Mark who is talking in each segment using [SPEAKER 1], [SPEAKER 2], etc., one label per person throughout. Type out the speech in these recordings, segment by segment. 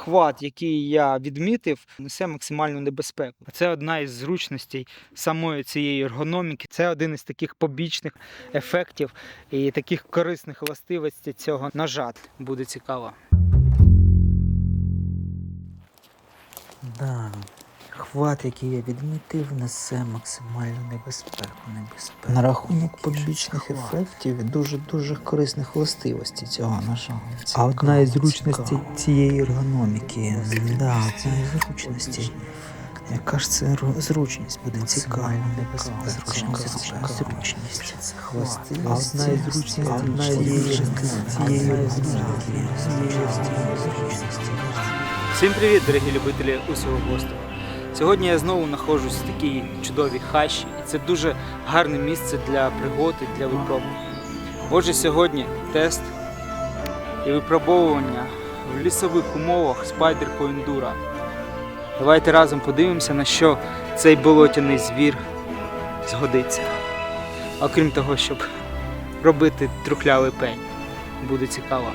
[SPEAKER 1] Хват, який я відмітив, несе максимальну небезпеку. Це одна із зручностей самої цієї ергономіки. Це один із таких побічних ефектів і таких корисних властивостей цього нажат. Буде цікаво.
[SPEAKER 2] Да. Хват, який я відмітив, несе максимальну небезпеку. небезпеку. На рахунок побічних ефектів і дуже-дуже корисних властивостей цього ножа. А одна із зручностей цієї ергономіки. Да, одна із зручностей. Яка ж це зручність буде цікава? Зручність, зручність. А одна із зручностей одна із цієї цієї зручності.
[SPEAKER 1] Всім привіт, дорогі любителі усього госту. Сьогодні я знову знаходжусь в такій чудовій хащі, і це дуже гарне місце для пригод і для випробувань. Отже, сьогодні тест і випробовування в лісових умовах спайдерко ендура. Давайте разом подивимося, на що цей болотяний звір згодиться. Окрім того, щоб робити трухлявий пень. Буде цікаво.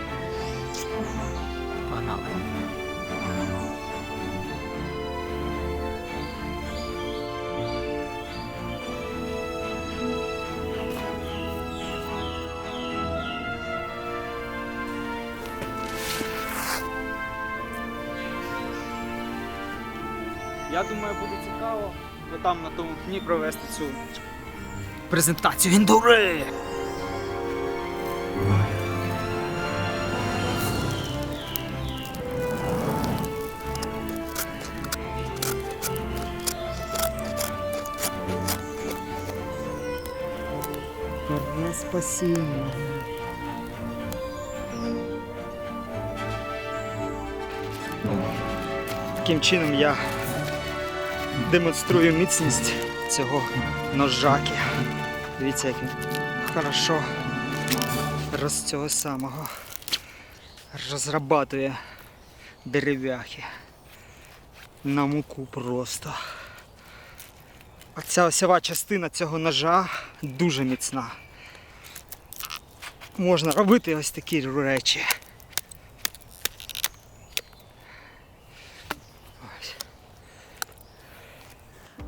[SPEAKER 1] Я думаю, буде цікаво там на тому пні провести цю презентацію індури.
[SPEAKER 2] Спасіння.
[SPEAKER 1] Таким чином я демонструю міцність цього ножаки. Дивіться, як він хорошо роз цього самого розрабатує дерев'яхи на муку просто. Оця осьова частина цього ножа дуже міцна. Можна робити ось такі речі.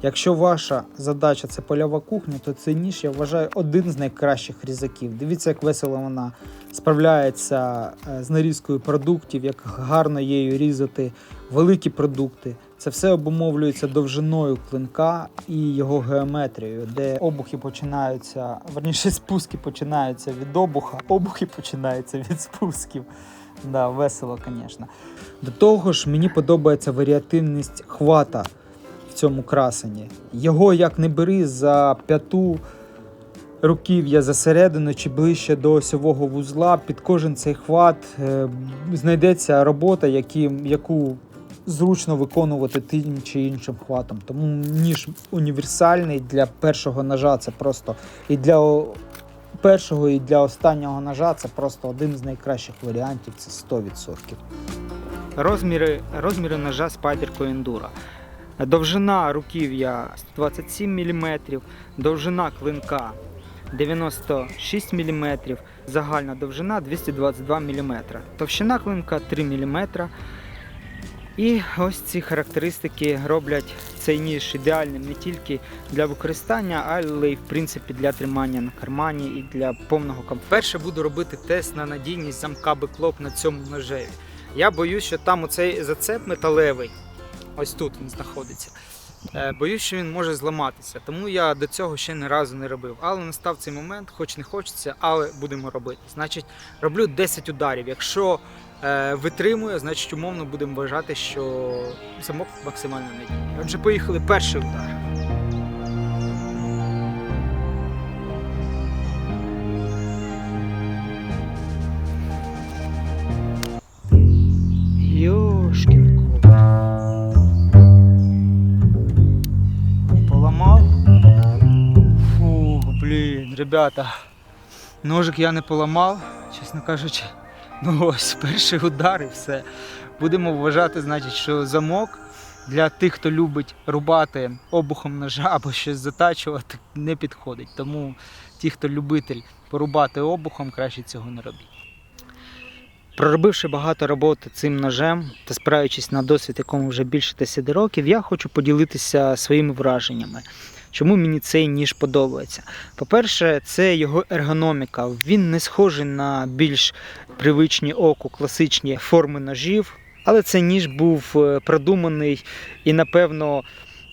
[SPEAKER 1] Якщо ваша задача це польова кухня, то цей ніж я вважаю один з найкращих різаків. Дивіться, як весело вона справляється е, з нарізкою продуктів, як гарно її різати великі продукти. Це все обумовлюється довжиною клинка і його геометрією, де обухи починаються, верніше спуски починаються від обуха, обухи починаються від спусків. Да, весело, звісно. До того ж, мені подобається варіативність хвата цьому красені. Його як не бери за п'яту руків'я за середину чи ближче до осьового вузла, під кожен цей хват е, знайдеться робота, які, яку зручно виконувати тим чи іншим хватом. Тому ніж універсальний для першого ножа це просто і для першого, і для останнього ножа це просто один з найкращих варіантів, це 100%. Розміри, розміри ножа Spider Enduro. Довжина руків'я 127 мм, довжина клинка 96 мм, загальна довжина 222 мм, товщина клинка 3 мм. І ось ці характеристики роблять цей ніж ідеальним не тільки для використання, але й в принципі для тримання на кармані і для повного комфорту. Перше буду робити тест на надійність замка биклоп на цьому ножеві. Я боюсь, що там оцей зацеп металевий, ось тут він знаходиться. Е, Боюсь, що він може зламатися, тому я до цього ще ні разу не робив. Але настав цей момент, хоч не хочеться, але будемо робити. Значить, роблю 10 ударів. Якщо е, витримує, значить умовно будемо вважати, що замок максимально надійний. Отже, поїхали перший удар. Ребята. Ножик я не поламав, чесно кажучи. Ну ось перший удар і все. Будемо вважати, значить, що замок для тих, хто любить рубати обухом ножа або щось затачувати, не підходить. Тому ті, хто любитель порубати обухом, краще цього не робіть. Проробивши багато роботи цим ножем та спираючись на досвід, якому вже більше 10 років, я хочу поділитися своїми враженнями. Чому мені цей ніж подобається? По-перше, це його ергономіка. Він не схожий на більш привичні оку класичні форми ножів, але цей ніж був е, продуманий і, напевно,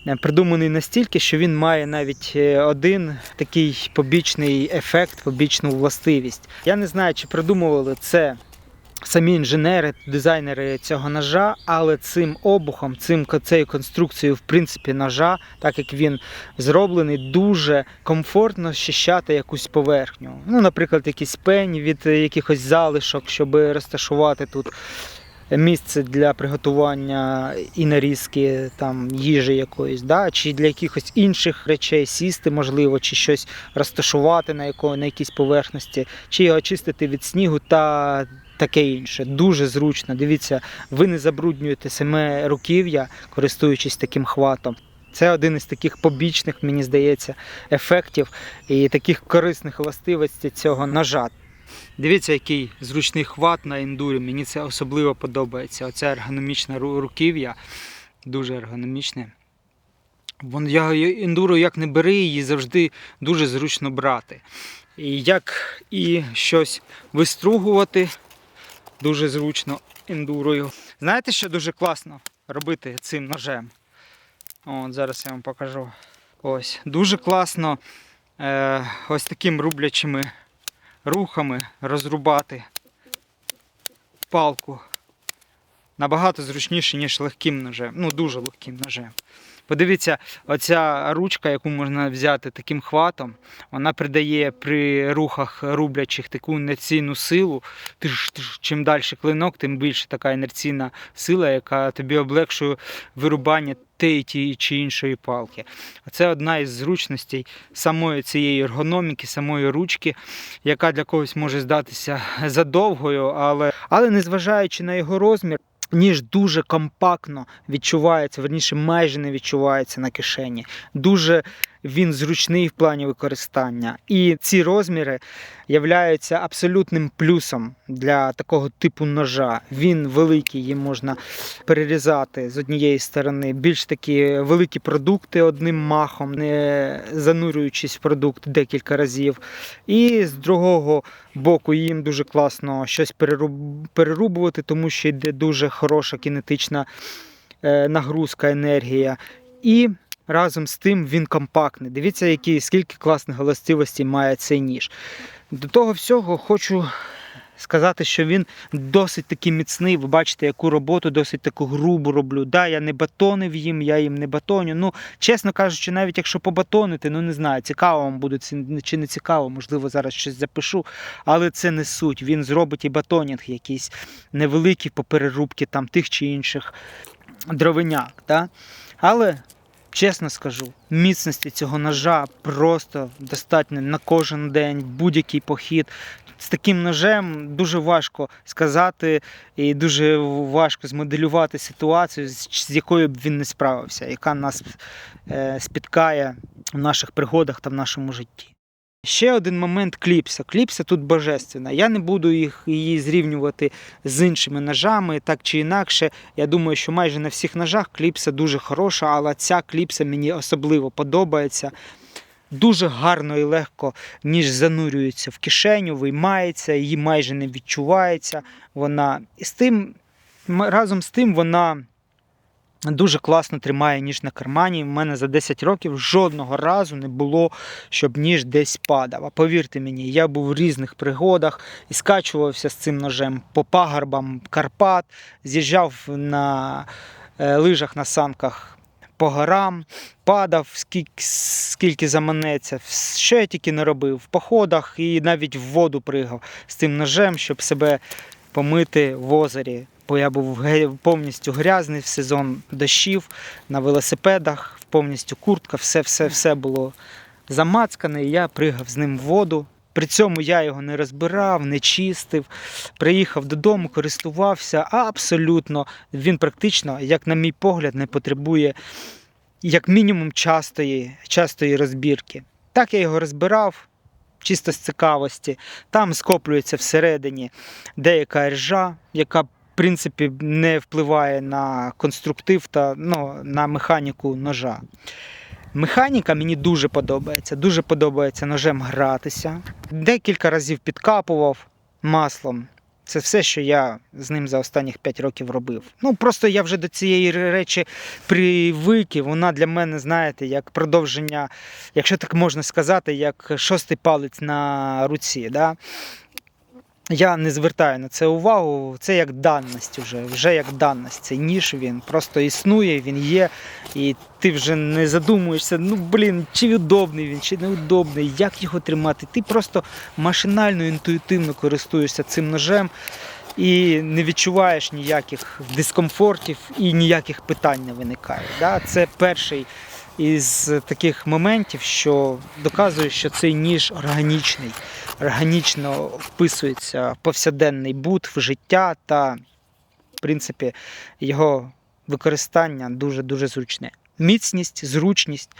[SPEAKER 1] е, придуманий настільки, що він має навіть е, один такий побічний ефект, побічну властивість. Я не знаю, чи придумували це самі інженери, дизайнери цього ножа, але цим обухом, цим цією конструкцією, в принципі, ножа, так як він зроблений, дуже комфортно щищати якусь поверхню. Ну, наприклад, якийсь пень від якихось залишок, щоб розташувати тут місце для приготування і нарізки там їжі якоїсь, да? чи для якихось інших речей сісти, можливо, чи щось розташувати на, яко, на якійсь поверхності, чи його очистити від снігу та таке інше. Дуже зручно. Дивіться, ви не забруднюєте саме руків'я, користуючись таким хватом. Це один із таких побічних, мені здається, ефектів і таких корисних властивостей цього ножа. Дивіться, який зручний хват на ендурі. Мені це особливо подобається. Оця ергономічна руків'я, дуже ергономічне. Вон я ендуру як не бери, її завжди дуже зручно брати. І як і щось вистругувати, дуже зручно ендурою. Знаєте, що дуже класно робити цим ножем? От, зараз я вам покажу. Ось. Дуже класно е, ось такими рублячими рухами розрубати палку. Набагато зручніше, ніж легким ножем. Ну, дуже легким ножем. Подивіться, оця ручка, яку можна взяти таким хватом, вона придає при рухах рублячих таку інерційну силу. Тиш, тиш, чим далі клинок, тим більше така інерційна сила, яка тобі облегшує вирубання тієї ті чи іншої палки. Це одна із зручностей самої цієї ергономіки, самої ручки, яка для когось може здатися задовгою, але, але незважаючи на його розмір. Ніж дуже компактно відчувається, верніше майже не відчувається на кишені. Дуже він зручний в плані використання. І ці розміри являються абсолютним плюсом для такого типу ножа. Він великий, їм можна перерізати з однієї сторони більш такі великі продукти одним махом, не занурюючись в продукт декілька разів. І з другого боку їм дуже класно щось переруб- перерубувати, тому що йде дуже хороша кінетична е, нагрузка, енергія. І разом з тим він компактний. Дивіться, які, скільки класних властивостей має цей ніж. До того всього хочу сказати, що він досить таки міцний. Ви бачите, яку роботу досить таку грубу роблю. Да, я не батонив їм, я їм не батоню. Ну, чесно кажучи, навіть якщо побатонити, ну не знаю, цікаво вам буде чи не цікаво, можливо, зараз щось запишу, але це не суть. Він зробить і батонінг якийсь невеликий по перерубці там тих чи інших дровиняк. Да? Але чесно скажу, міцності цього ножа просто достатньо на кожен день, будь-який похід. З таким ножем дуже важко сказати і дуже важко змоделювати ситуацію, з якою б він не справився, яка нас е, спіткає в наших пригодах та в нашому житті. Ще один момент кліпса. Кліпса тут божественна. Я не буду їх, її зрівнювати з іншими ножами, так чи інакше. Я думаю, що майже на всіх ножах кліпса дуже хороша, але ця кліпса мені особливо подобається. Дуже гарно і легко ніж занурюється в кишеню, виймається, її майже не відчувається. Вона і з тим, разом з тим, вона дуже класно тримає ніж на кармані. У мене за 10 років жодного разу не було, щоб ніж десь падав. А повірте мені, я був в різних пригодах і скачувався з цим ножем по пагорбам Карпат, з'їжджав на е, лижах на санках по горам, падав скільки, скільки заманеться. Що я тільки не робив в походах і навіть в воду пригав з цим ножем, щоб себе помити в озері. Бо я був повністю грязний в сезон дощів на велосипедах, повністю куртка, все, все, все було замацкане, і я пригав з ним в воду. При цьому я його не розбирав, не чистив. Приїхав додому, користувався. Абсолютно він практично, як на мій погляд, не потребує як мінімум частої, частої розбірки. Так я його розбирав, чисто з цікавості. Там скоплюється всередині деяка ржа, яка принципі не впливає на конструктив та ну, на механіку ножа. Механіка мені дуже подобається. Дуже подобається ножем гратися. Декілька разів підкапував маслом. Це все, що я з ним за останніх 5 років робив. Ну просто я вже до цієї речі привик, і вона для мене, знаєте, як продовження, якщо так можна сказати, як шостий палець на руці. Да? Я не звертаю на це увагу. Це як даність вже, вже як даність. Цей ніж він просто існує, він є, і ти вже не задумуєшся, ну блін, чи удобний він, чи неудобний, як його тримати. Ти просто машинально, інтуїтивно користуєшся цим ножем і не відчуваєш ніяких дискомфортів і ніяких питань не виникає. Да? Це перший із таких моментів, що доказує, що цей ніж органічний, органічно вписується в повсякденний бут, в життя та, в принципі, його використання дуже-дуже зручне. Міцність, зручність.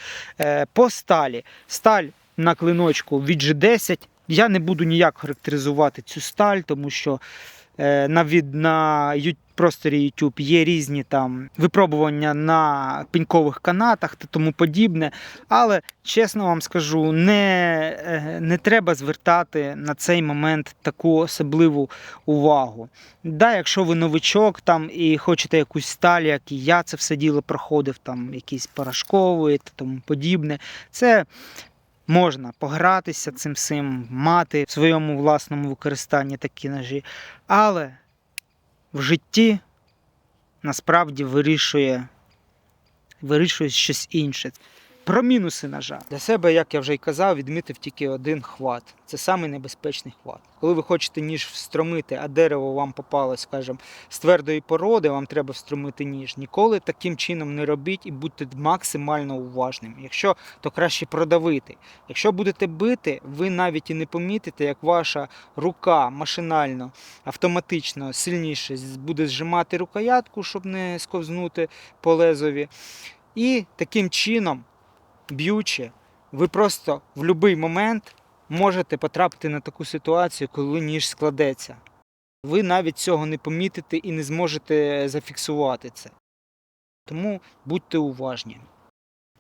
[SPEAKER 1] Е, По сталі. Сталь на клиночку від G10. Я не буду ніяк характеризувати цю сталь, тому що на, від, на просторі YouTube є різні там випробування на пенькових канатах та тому подібне. Але чесно вам скажу, не, е, не треба звертати на цей момент таку особливу увагу. Да, якщо ви новичок там і хочете якусь сталь, як і я це все діло проходив, там якісь порошкові та тому подібне, це можна погратися цим сим, мати в своєму власному використанні такі ножі. Але в житті насправді вирішує, вирішує щось інше. Про мінуси ножа. Для себе, як я вже й казав, відмітив тільки один хват. Це самий небезпечний хват. Коли ви хочете ніж встромити, а дерево вам попалось, скажімо, з твердої породи, вам треба встромити ніж. Ніколи таким чином не робіть і будьте максимально уважними. Якщо, то краще продавити. Якщо будете бити, ви навіть і не помітите, як ваша рука машинально, автоматично сильніше буде зжимати рукоятку, щоб не сковзнути по лезові. І таким чином, б'ючи, ви просто в будь-який момент можете потрапити на таку ситуацію, коли ніж складеться. Ви навіть цього не помітите і не зможете зафіксувати це. Тому будьте уважні.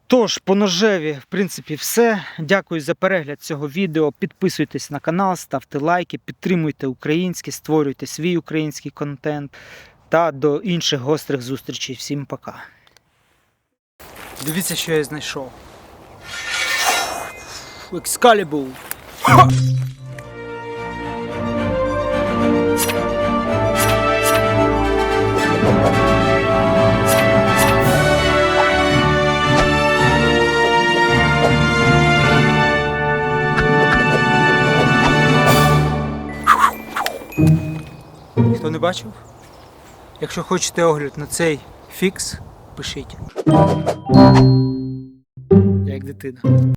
[SPEAKER 1] Тож, по ножеві, в принципі, все. Дякую за перегляд цього відео. Підписуйтесь на канал, ставте лайки, підтримуйте українське, створюйте свій український контент. Та до інших гострих зустрічей. Всім пока. Дивіться, що я знайшов. Excalibur. Хто не бачив? Якщо хочете огляд на цей фікс, пишіть. Як дитина.